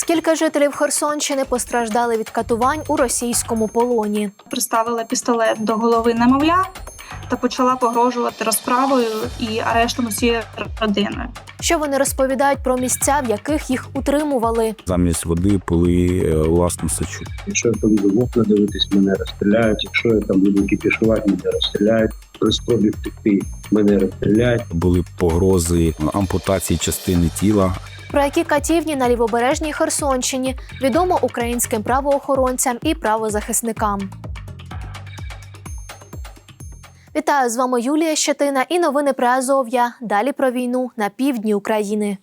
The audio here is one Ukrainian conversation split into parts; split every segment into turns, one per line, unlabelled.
Скільки жителів Херсонщини постраждали від катувань у російському полоні?
приставила пістолет до голови немовля та почала погрожувати розправою і арештом усієї родини.
Що вони розповідають про місця, в яких їх утримували?
Замість води пили е, власну сечу.
Якщо я там буду в дивитись, мене розстріляють. Якщо я там буду кіпішувати, мене розстріляють. При спробі втекти мене розстріляють.
Були погрози ампутації частини тіла.
Про які катівні на лівобережній Херсонщині відомо українським правоохоронцям і правозахисникам. Вітаю з вами Юлія Щетина і новини про Азов'я. Далі про війну на півдні України.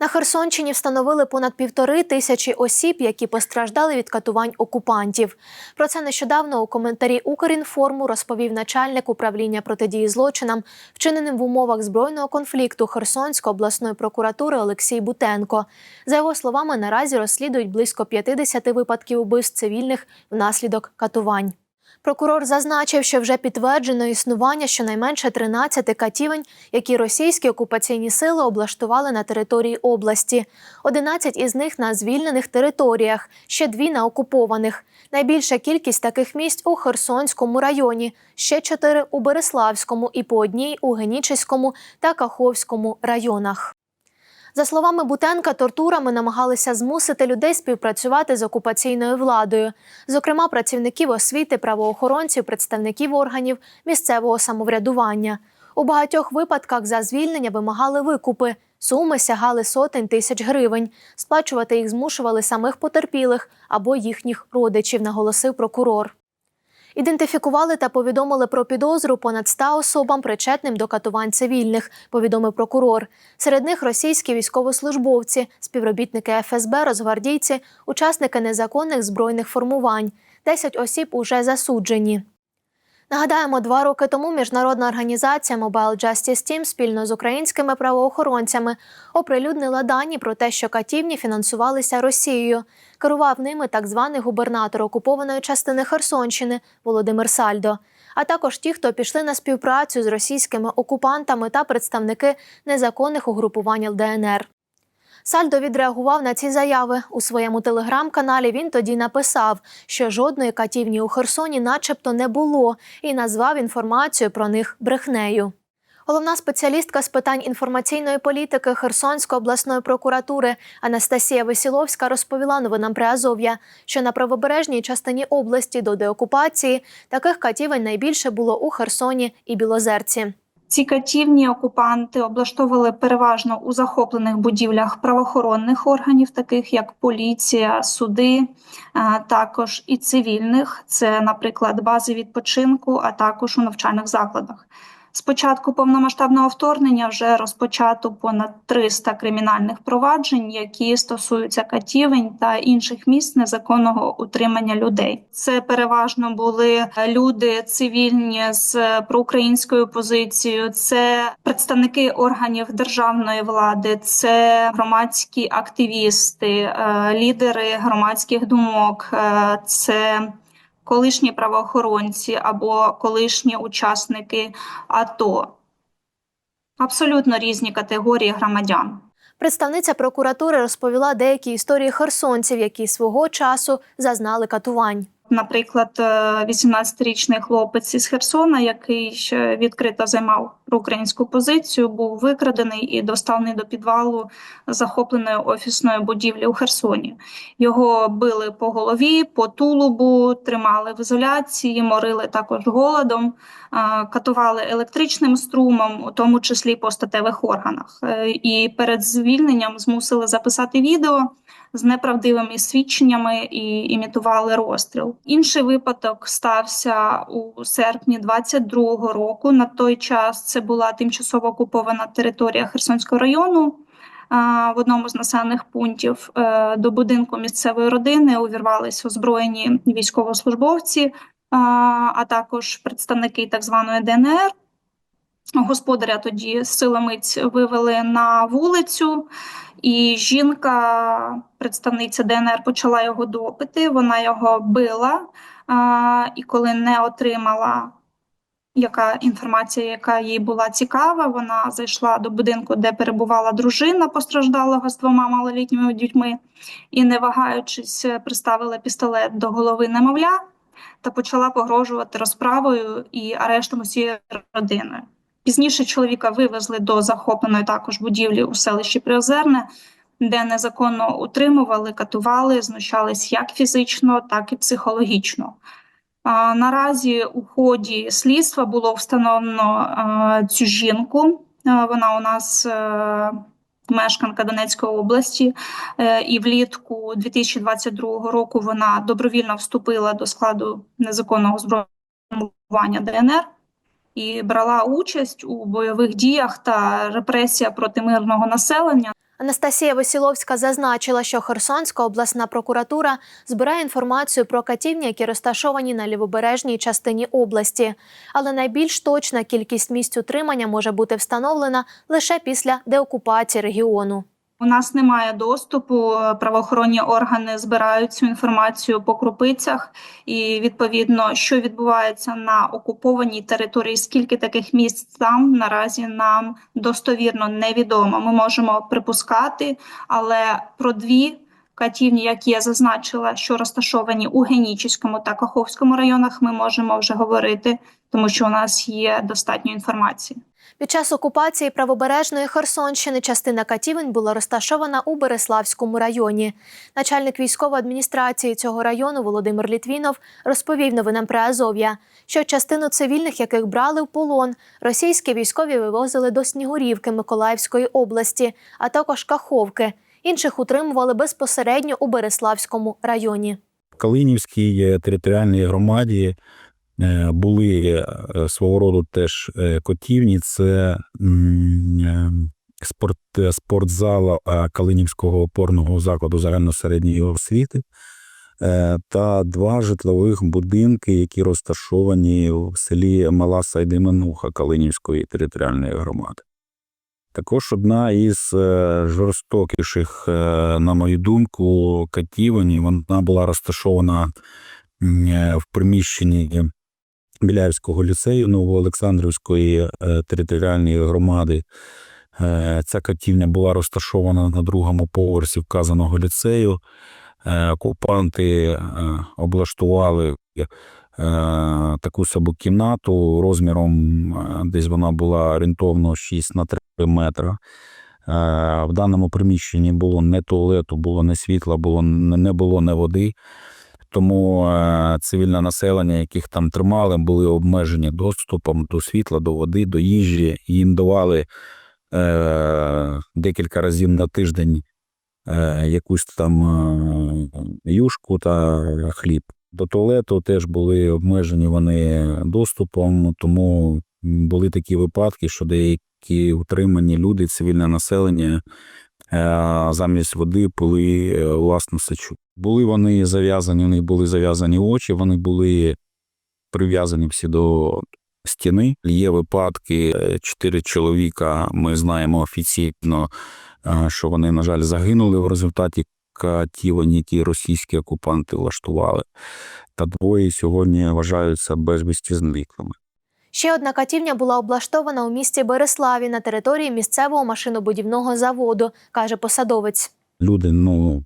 На Херсонщині встановили понад півтори тисячі осіб, які постраждали від катувань окупантів. Про це нещодавно у коментарі Укрінформу розповів начальник управління протидії злочинам, вчиненим в умовах збройного конфлікту Херсонської обласної прокуратури Олексій Бутенко. За його словами, наразі розслідують близько 50 випадків убивств цивільних внаслідок катувань. Прокурор зазначив, що вже підтверджено існування щонайменше 13 катівень, які російські окупаційні сили облаштували на території області. 11 із них на звільнених територіях, ще дві на окупованих. Найбільша кількість таких місць у Херсонському районі, ще чотири у Береславському і по одній у Генічеському та Каховському районах. За словами Бутенка, тортурами намагалися змусити людей співпрацювати з окупаційною владою, зокрема працівників освіти, правоохоронців, представників органів місцевого самоврядування. У багатьох випадках за звільнення вимагали викупи. Суми сягали сотень тисяч гривень. Сплачувати їх змушували самих потерпілих або їхніх родичів, наголосив прокурор. Ідентифікували та повідомили про підозру понад 100 особам, причетним до катувань цивільних, повідомив прокурор. Серед них російські військовослужбовці, співробітники ФСБ, розгвардійці, учасники незаконних збройних формувань. 10 осіб уже засуджені. Нагадаємо, два роки тому міжнародна організація Mobile Justice Team спільно з українськими правоохоронцями оприлюднила дані про те, що катівні фінансувалися Росією. Керував ними так званий губернатор окупованої частини Херсонщини Володимир Сальдо, а також ті, хто пішли на співпрацю з російськими окупантами та представники незаконних угрупувань ЛДНР. Сальдо відреагував на ці заяви. У своєму телеграм-каналі він тоді написав, що жодної катівні у Херсоні начебто не було, і назвав інформацію про них брехнею. Головна спеціалістка з питань інформаційної політики Херсонської обласної прокуратури Анастасія Весіловська розповіла новинам при Азов'я, що на правобережній частині області до деокупації таких катівень найбільше було у Херсоні і Білозерці.
Ці катівні окупанти облаштовували переважно у захоплених будівлях правоохоронних органів, таких як поліція, суди, а також і цивільних. Це, наприклад, бази відпочинку, а також у навчальних закладах. З початку повномасштабного вторгнення вже розпочато понад 300 кримінальних проваджень, які стосуються катівень та інших місць незаконного утримання людей. Це переважно були люди цивільні з проукраїнською позицією, це представники органів державної влади, це громадські активісти, е, лідери громадських думок, е, це колишні правоохоронці або колишні учасники АТО. Абсолютно різні категорії громадян.
Представниця прокуратури розповіла деякі історії херсонців, які свого часу зазнали катувань.
Наприклад, е, 18-річний хлопець із Херсона, який відкрито займав проукраїнську позицію, був викрадений і доставлений до підвалу захопленої офісної будівлі у Херсоні. Його били по голові, по тулубу, тримали в ізоляції, морили також голодом, е, катували електричним струмом, у тому числі по статевих органах. Е, І перед звільненням змусили записати відео з неправдивими свідченнями і імітували розстріл. Інший випадок стався у серпні 22-го року. На той час це була тимчасово окупована територія Херсонського району. В одному з населених пунктів е, до будинку місцевої родини увірвались озброєні військовослужбовці, а також представники так званої ДНР. Господаря тоді силомиць вивели на вулицю, і жінка, представниця ДНР, почала його допити. Вона його била, а, і коли не отримала яка інформація, яка їй була цікава. Вона зайшла до будинку, де перебувала дружина постраждалого з двома малолітніми дітьми, і, не вагаючись, приставила пістолет до голови немовля та почала погрожувати розправою і арештом усієї родини. Пізніше чоловіка вивезли до захопленої також будівлі у селищі Приозерне, де незаконно утримували, катували, знущались як фізично, так і психологічно. А, Наразі у ході слідства було встановлено а, цю жінку. А, Вона у нас е, мешканка Донецької області, Е, і влітку 2022 року вона добровільно вступила до складу незаконного зброєння ДНР і брала участь у бойових діях та репресіях проти мирного населення.
Анастасія Весіловська зазначила, що Херсонська обласна прокуратура збирає інформацію про катівні, які розташовані на лівобережній частині області. Але найбільш точна кількість місць утримання може бути встановлена лише після деокупації регіону.
У нас немає доступу. е, Правоохоронні органи збирають цю інформацію по крупицях, і відповідно, що відбувається на окупованій території, скільки таких місць там наразі нам достовірно невідомо. Ми можемо припускати, але про дві катівні, які я зазначила, що розташовані у Генічеському та Каховському районах, ми можемо вже говорити, тому що у нас є достатньо інформації.
Під час окупації правобережної Херсонщини частина катівень була розташована у Береславському районі. Начальник військової адміністрації цього району Володимир Літвінов розповів новинам про Азов'я, що частину цивільних, яких брали в полон, російські військові вивозили до Снігурівки Миколаївської області, а також Каховки. Інших утримували безпосередньо у Береславському районі.
В Калинівській е, територіальній громаді е, були е, свого роду теж котівні. Це спорт, спортзал е, Калинівського опорного закладу загальносередньої освіти та два житлових будинки, які розташовані в селі Мала Сайдименуха Калинівської територіальної громади. Також одна із е, жорстокіших, е, на мою думку, катівень, вона була розташована е, в приміщенні Біляївського ліцею Новоолександрівської територіальної громади. Ця катівня була розташована на другому поверсі вказаного ліцею. Окупанти облаштували таку собі кімнату розміром, е, десь вона була орієнтовно 6 на 3 метра. Е, В даному приміщенні було не туалету, було не світла, було не було не води. Тому е, цивільне населення, яких там тримали, були обмежені доступом до світла, до води, до їжі. Їм давали е, декілька разів на тиждень е, якусь там е, юшку та хліб. До туалету теж були обмежені вони доступом, тому були такі випадки, що деякі утримані люди, цивільне населення е, замість води пили е, власну сечу. Були вони зав'язані, у них були зав'язані очі, вони були прив'язані всі до стіни. Є випадки, е, чотири чоловіка, ми знаємо офіційно, що вони, на жаль, загинули в результаті катівень, які російські окупанти влаштували. Та двоє сьогодні вважаються безвісті зниклими.
Ще одна катівня була облаштована у місті Береславі на території місцевого машинобудівного заводу, каже посадовець.
люди, ну,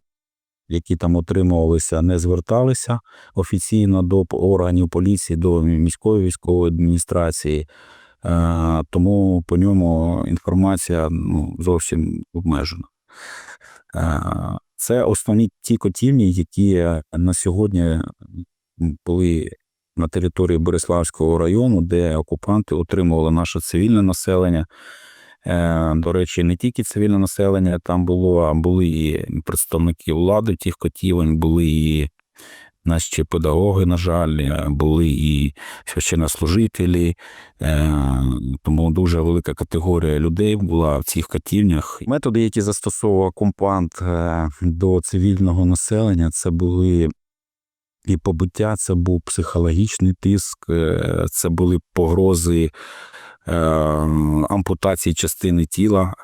які там отримувалися, не зверталися офіційно до органів поліції, до міської військової адміністрації. Е, тому по ньому інформація ну, зовсім обмежена. Е, це основні ті котівні, які на сьогодні були на території Бориславського району, де окупанти отримували наше цивільне населення. Е, До речі, не тільки цивільне населення там було, а були і представники влади тих котівень, були і наші педагоги, на жаль, е, були і священнослужителі, е, тому дуже велика категорія людей була в цих катівнях. Методи, які застосовував окупант е, до цивільного населення, це були і побиття, це був психологічний тиск, це були погрози ампутації частини тіла.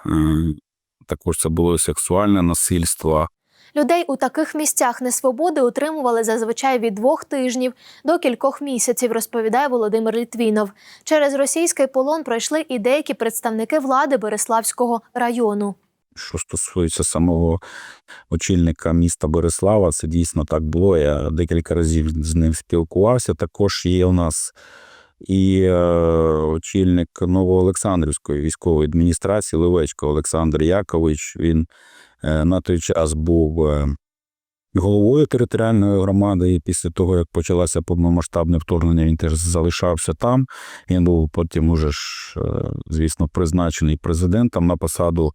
Також це було сексуальне насильство.
Людей у таких місцях несвободи утримували зазвичай від двох тижнів до кількох місяців, розповідає Володимир Літвінов. Через російський полон пройшли і деякі представники влади Береславського району.
Що стосується самого очільника міста Береслава, це дійсно так було. Я декілька разів з ним спілкувався. Також є у нас і е, очільник Новоолександрівської військової адміністрації Левечко Олександр Якович. Він на той час був е, головою територіальної громади. І після того, як почалося повномасштабне вторгнення, він теж залишався там. Він був потім уже ж, е, звісно, призначений президентом на посаду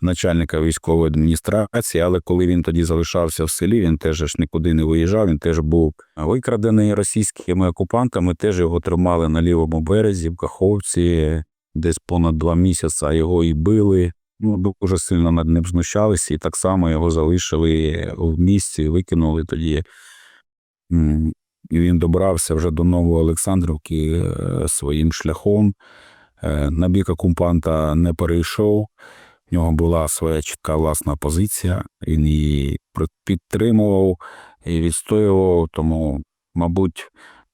начальника військової адміністрації, але коли він тоді залишався в селі, він теж ж нікуди не виїжджав. Він теж був викрадений російськими окупантами. Теж його тримали на лівому березі, в Каховці, десь понад два місяці. Його і били. Ну, дуже сильно над ним знущалися, і так само його залишили в місті, викинули тоді. І він добрався вже до Нової Олександрівки е, своїм шляхом. Е, На бік окупанта не перейшов. В нього була своя чітка власна позиція. Він її підтримував і відстоював. Тому, мабуть,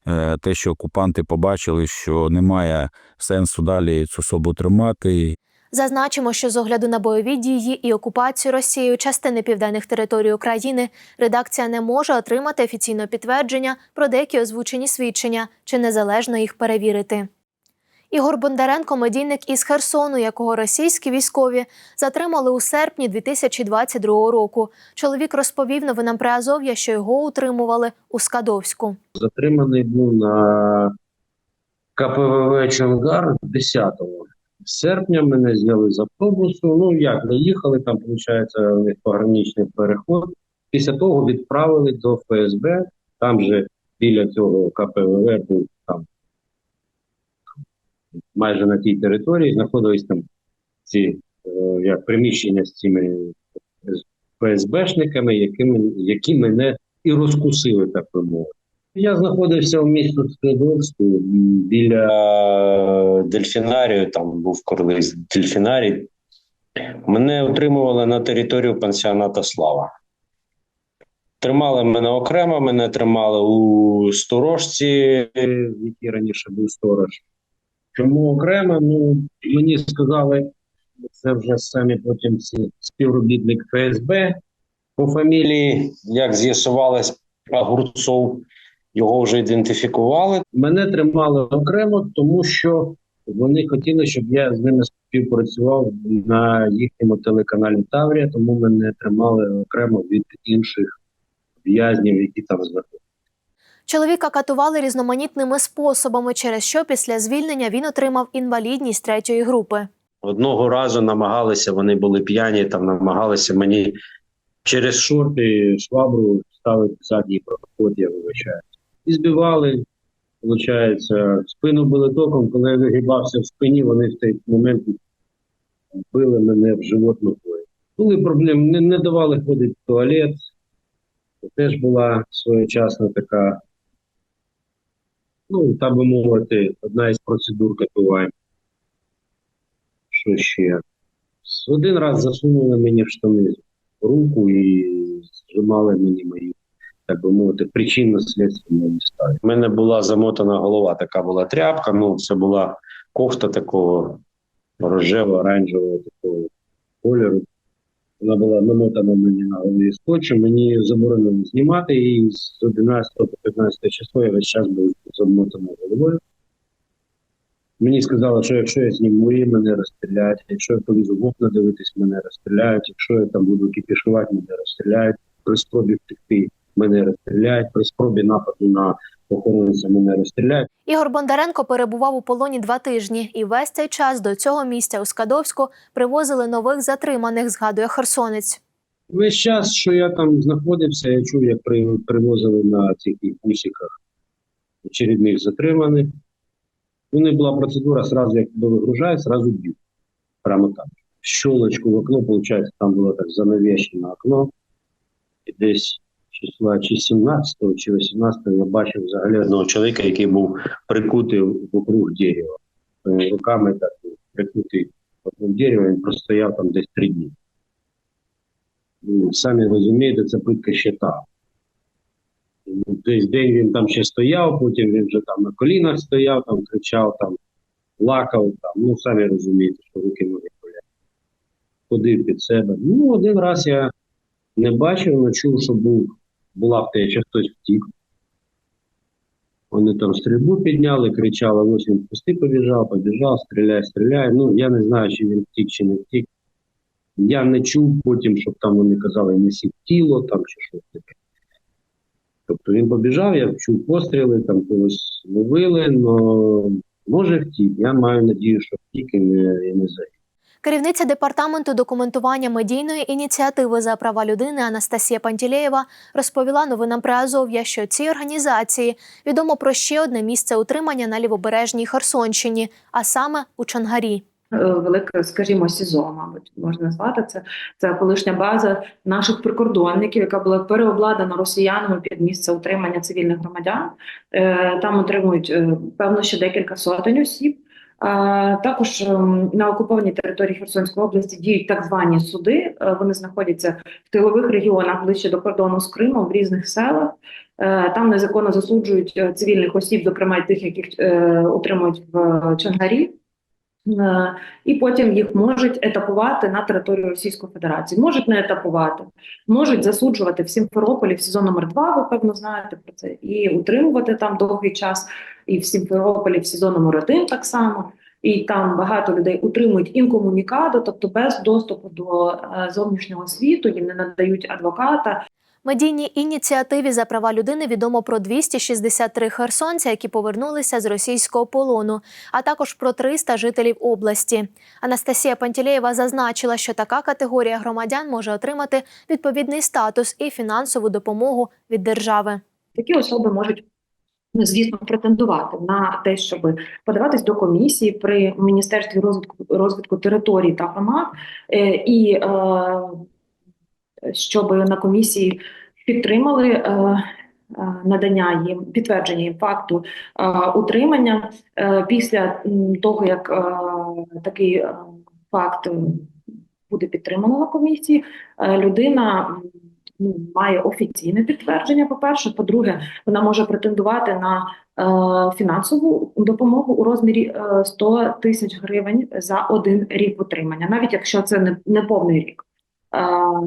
е, те, що окупанти побачили, що немає сенсу далі цю особу тримати,
Зазначимо, що з огляду на бойові дії і окупацію Росією частини південних територій України редакція не може отримати офіційне підтвердження про деякі озвучені свідчення чи незалежно їх перевірити. Ігор Бондаренко, медійник із Херсону, якого російські військові затримали у серпні 2022 року. Чоловік розповів новинам при Азов'я, що його утримували у Скадовську.
Затриманий був на КПВВ Чонгар 10 серпня. Мене зняли з автобусу. Ну як доїхали, там виходить у них пограничний переход. Після того відправили до ФСБ. Там же біля цього КПВВ був там майже на тій території знаходились там ці е, як приміщення з цими ФСБшниками, якими, які мене і розкусили, так би мовити. Я знаходився в місті Скадовську біля дельфінарію, там був колись дельфінарій. Мене отримували на територію пансіоната Слава. Тримали мене окремо, мене тримали у сторожці, в якій раніше був сторож. Чому окремо? Ну, мені сказали, це вже самі потім ці співробітник ФСБ по фамілії, як з'ясувалось, Огурцов, його вже ідентифікували. Мене тримали окремо, тому що вони хотіли, щоб я з ними співпрацював на їхньому телеканалі Таврія, тому мене тримали окремо від інших в'язнів, які там знаходяться.
Чоловіка катували різноманітними способами, через що після звільнення він отримав інвалідність третьої групи.
Одного разу намагалися, вони були п'яні, там намагалися мені через шорти швабру ставити задній проход, я вибачаю. І збивали, виходить, спину били током, коли я вигибався в спині, вони в той момент били мене в живот ногою. Були проблеми, не, не давали ходити в туалет. Це теж була своєчасна така, ну, так би мовити, одна із процедур катувань. Що ще? Один раз засунули мені в штани руку і зжимали мені мої, так би мовити, причинно-слідственні міста. У мене була замотана голова, така була тряпка, ну це була кофта такого рожево-оранжевого такого кольору. Вона була намотана мені на голові скотчем, мені заборонили знімати і з 11 по 15 число я весь час був замотаний головою. Мені сказали, що якщо я зніму мене розстріляють, якщо я полізу в окна дивитись, мене розстріляють, якщо я там буду кіпішувати, мене розстріляють, при спробі втекти, мене розстріляють, при спробі нападу на охоронця мене розстріляють.
Ігор Бондаренко перебував у полоні два тижні, і весь цей час до цього місця у Скадовську привозили нових затриманих, згадує Херсонець.
Весь час, що я там знаходився, я чув, як при, привозили на цих бусиках очередних затриманих. У них була процедура, сразу як тебе вигружають, сразу б'ють. Прямо так. Щолочку в окно, виходить, там було так занавішено окно. І десь числа чи 17 чи 18 я бачив взагалі одного чоловіка, який був прикутий вокруг дерева. Е, Руками так прикутий вокруг дерева, він простояв там десь три дні. ну, самі розумієте, це питка щита. Ну, Десь день він там ще стояв, потім він вже там на колінах стояв, там кричав, там плакав, там, ну самі розумієте, що руки ноги болять. Ходив під себе. Ну, один раз я не бачив, але чув, що був, була втеча, хтось втік. Вони там стрільбу підняли, кричали, ось він пусти побіжав, побіжав, стріляй, стріляй. Ну, я не знаю, чи він втік, чи не втік. Я не чув потім, щоб там вони казали, несіть тіло там чи щось таке. Тобто він побіжав, я чув постріли, там когось ловили, але може втік. Я маю надію, що втік і не, і не загинув.
Керівниця департаменту документування медійної ініціативи за права людини Анастасія Пантілеєва розповіла новинам про Азов'я, що цій організації відомо про ще одне місце утримання на лівобережній Херсонщині, а саме у Чангарі.
е, велике, скажімо, СІЗО, мабуть, можна назвати це. Це колишня база наших прикордонників, яка була переобладнана росіянами під місце утримання цивільних громадян. Е, Там отримують е, певно ще декілька сотень осіб. Також ем, на окупованій території Херсонської області діють так звані суди. Е, Вони знаходяться в тилових регіонах ближче до кордону з Кримом, в різних селах. Е, Там незаконно засуджують е, цивільних осіб, зокрема й тих, яких утримують в Чангарі. Е, і потім їх можуть етапувати на територію Російської Федерації. Можуть не етапувати, можуть засуджувати в Сімферополі в СІЗО номер 2 ви певно знаєте про це, і утримувати там довгий час, і в Сімферополі в СІЗО номер 1 так само. І там багато людей утримують інкомунікадо, тобто без доступу до е, зовнішнього світу, їм не надають адвоката,
Медійній ініціативі за права людини відомо про 263 херсонця, які повернулися з російського полону, а також про 300 жителів області. Анастасія Пантілеєва зазначила, що така категорія громадян може отримати відповідний статус і фінансову допомогу від держави.
Такі особи можуть. ну, Звісно, претендувати на те, щоб подаватись до комісії при міністерстві розвитку розвитку територій та громад, е, і е, щоб на комісії підтримали е, е, надання їм підтвердження їм факту е, утримання е, після того, як е, такий факт буде підтримано на комісії, е, людина ну, має офіційне підтвердження. По перше, по-друге, вона може претендувати на е, фінансову допомогу у розмірі е, 100 тисяч гривень за один рік утримання, навіть якщо це не, не повний рік.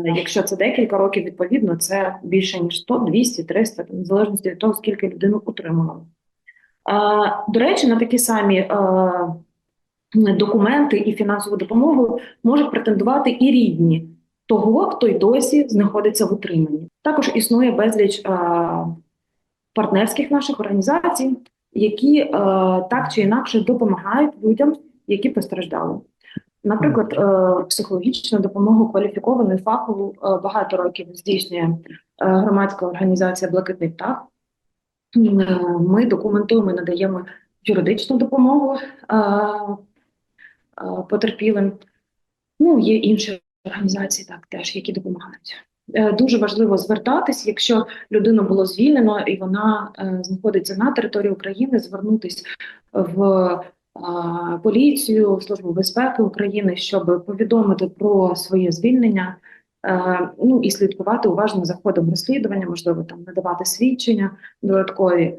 Якщо це декілька років, відповідно, це більше ніж 100, 200, 300, в залежності від того, скільки людину утримували. До речі, на такі самі е, документи і фінансову допомогу можуть претендувати і рідні того, хто й досі знаходиться в утриманні. Також існує безліч е, партнерських наших організацій, які е, так чи інакше допомагають людям, які постраждали. Наприклад, е, психологічну допомогу кваліфіковану і фахову е, багато років здійснює е, громадська організація Блакитний птах. Ми документуємо і надаємо юридичну допомогу потерпілим. Ну, є інші організації, так теж, які допомагають. Дуже важливо звертатись, якщо людину було звільнено і вона знаходиться на території України, звернутись в поліцію, службу безпеки України, щоб повідомити про своє звільнення. е, Ну і слідкувати уважно за ходом розслідування, можливо, там надавати свідчення додаткові.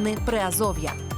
Новини Приазов'я.